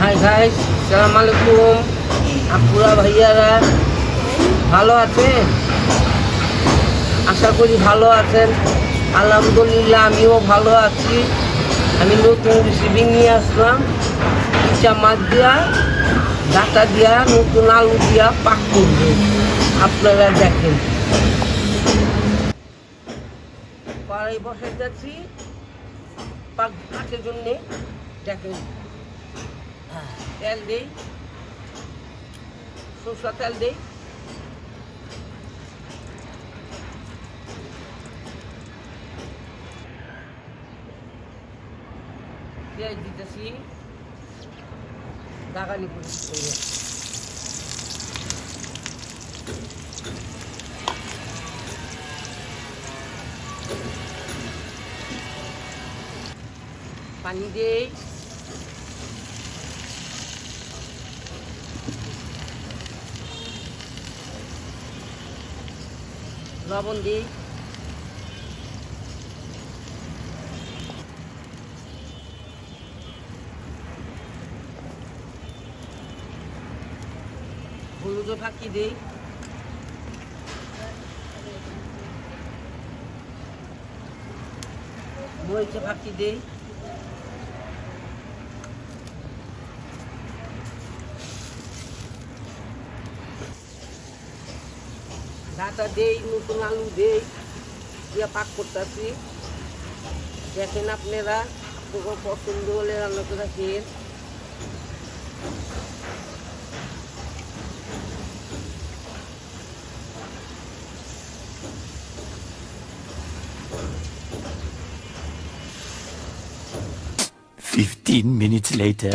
Guys সালাম আলাইকুম। আপুরা ভাইয়ারা ভালো আছেন? আশা করি ভালো আছেন। আলহামদুলিল্লাহ, আমিও ভালো আছি। আমি নতুন রেসিপি নিয়ে আসলাম। ইচ্ছা মাছ দিয়া, ডাটা দিয়া, নতুন আলু দিয়া পাক করব। আপনারা দেখেন। কড়াই বসাই যাচ্ছি। পাক পাকের জন্যে দেখেন। তেল দিই সরষা তেল দিই পেঁয়াজ দিতেছি দাগানি করে দিতে পানি দেই লবণ দিই। হলুদও ফাঁকি দিই। মরিচে ফাঁকি দিই। ডাটা দেই নতুন আলু দেই দিয়ে পাক করতেছি দেখেন আপনারা আপনাদের পছন্দ হলে রান্না করে খেয়ে Fifteen minutes later.